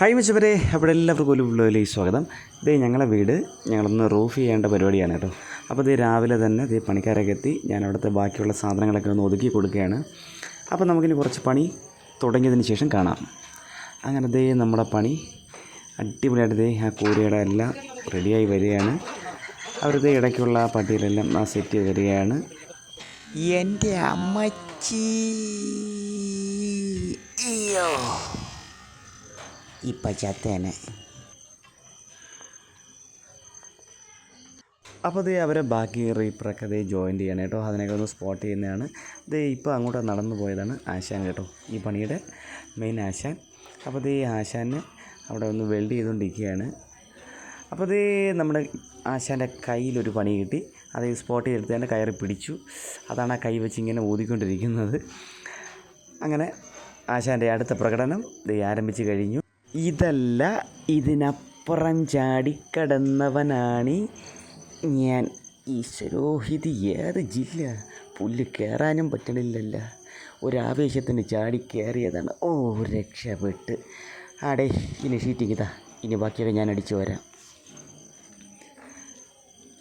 Hi മിച്ചവരെ അവിടെ എല്ലാവർക്കും ഒരു വ്ലോഗിലേക്ക് സ്വാഗതം. ഇതേ ഞങ്ങളെ വീട് ഞങ്ങളൊന്ന് റൂഫ് ചെയ്യേണ്ട പരിപാടിയാണ് കേട്ടോ. അപ്പോൾ ഇത് രാവിലെ തന്നെ ഇത് പണിക്കാരൊക്കെ എത്തി. ഞാൻ അവിടുത്തെ ബാക്കിയുള്ള സാധനങ്ങളൊക്കെ ഒന്ന് ഒതുക്കി കൊടുക്കുകയാണ്. അപ്പോൾ നമുക്കിനി കുറച്ച് പണി തുടങ്ങിയതിന് ശേഷം കാണാം. അങ്ങനെ ദേ നമ്മുടെ പണി അടിപൊളിയായിട്ട് ദേ ആ കൂരയുടെ എല്ലാം റെഡിയായി വരികയാണ്. അവരുടെ ഇടയ്ക്കുള്ള പട്ടിയിലെല്ലാം ആ സെറ്റ് ചെയ്ത് വരികയാണ് എന്റെ അമ്മച്ചി. ഇപ്പം ചത്തേനെ. അപ്പോൾ ദേ അവരെ ബാക്കി റീപ്പറൊക്കെ ദേ ജോയിൻ ചെയ്യണം കേട്ടോ. അതിനൊക്കെ ഒന്ന് സ്പോട്ട് ചെയ്യുന്നതാണ്. ദേ ഇപ്പോൾ അങ്ങോട്ട് നടന്നു പോയതാണ് ആശാൻ കേട്ടോ. ഈ പണിയുടെ മെയിൻ ആശാൻ. അപ്പോൾ ദേ ആശാന് അവിടെ ഒന്ന് വെൽഡ് ചെയ്തുകൊണ്ടിരിക്കുകയാണ്. അപ്പോൾ ദേ നമ്മുടെ ആശാന്റെ കയ്യിലൊരു പണി കിട്ടി. അത് സ്പോട്ട് ചെയ്തെടുത്ത് തന്നെ കയറി പിടിച്ചു. അതാണ് ആ കൈ വെച്ച് ഇങ്ങനെ ഊതിക്കൊണ്ടിരിക്കുന്നത്. അങ്ങനെ ആശാന്റെ അടുത്ത പ്രകടനം ദേ ആരംഭിച്ച് കഴിഞ്ഞു. ഇതല്ല ഇതിനപ്പുറം ചാടിക്കടന്നവനാണ് ഞാൻ. ഈശ്വരോ ഇത് ഏത് ജില്ല? പുല്ല് കയറാനും പറ്റണില്ലല്ല. ഒരാവേശത്തിന് ചാടി കയറിയതാണ് ഓ രക്ഷപ്പെട്ട് ആടെ ഇനി ഷീറ്റിങ് ഇതാ. ഇനി ബാക്കിയൊക്കെ ഞാൻ അടിച്ചു വരാം.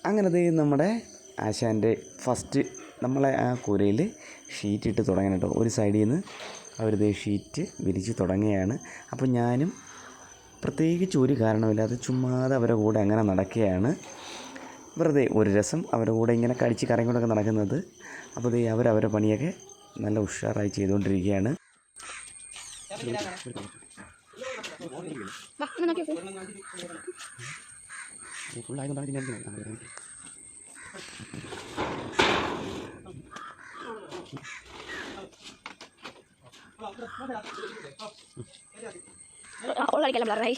അങ്ങനത് നമ്മുടെ ആശാന്റെ ഫസ്റ്റ് നമ്മളെ ആ കുരയിൽ ഷീറ്റ് ഇട്ട് തുടങ്ങണം ഒരു സൈഡിൽ നിന്ന് അവരിത് ഷീറ്റ് വിരിച്ച് തുടങ്ങുകയാണ്. അപ്പോൾ ഞാനും പ്രത്യേകിച്ച് ഒരു കാരണമില്ലാതെ ചുമ്മാതെ അവരുടെ കൂടെ അങ്ങനെ നടക്കുകയാണ്. വെറുതെ ഒരു രസം അവരുടെ കൂടെ ഇങ്ങനെ കടിച്ച് കറങ്ങിക്കൊണ്ടൊക്കെ നടക്കുന്നത്. അപ്പോൾ ദേ അവരവരുടെ പണിയൊക്കെ നല്ല ഉഷാറായി ചെയ്തുകൊണ്ടിരിക്കുകയാണ്. Aku lagi dalam larai.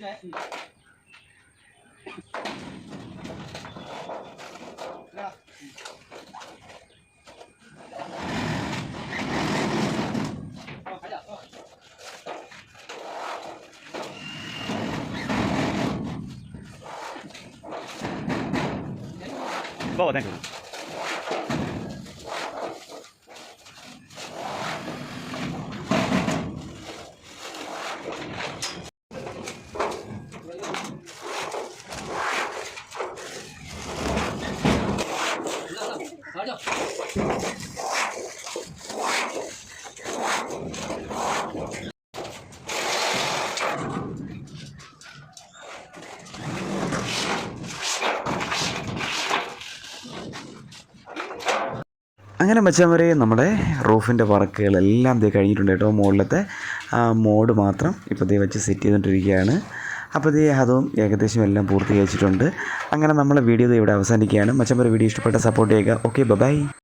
Yeah. 来。哦，还俩。报我那个。യു അങ്ങനെ മച്ചാൻ നമ്മുടെ റൂഫിന്റെ വർക്കുകളെല്ലാം ദേ കഴിഞ്ഞിട്ടുണ്ട് കേട്ടോ മുകളിലത്തെ മോഡ് മാത്രം ഇപ്പോൾ ദേ വെച്ച് സെറ്റ് ചെയ്തുകൊണ്ടിരിക്കുകയാണ് അപ്പോൾ ദേ അതും ഏകദേശം എല്ലാം പൂർത്തീകരിച്ചിട്ടുണ്ട്. അങ്ങനെ നമ്മളെ വീഡിയോ ഇവിടെ അവസാനിക്കുകയാണ്. മച്ചാൻ വീഡിയോ ഇഷ്ടപ്പെട്ട സപ്പോർട്ട് ചെയ്യുക. Okay by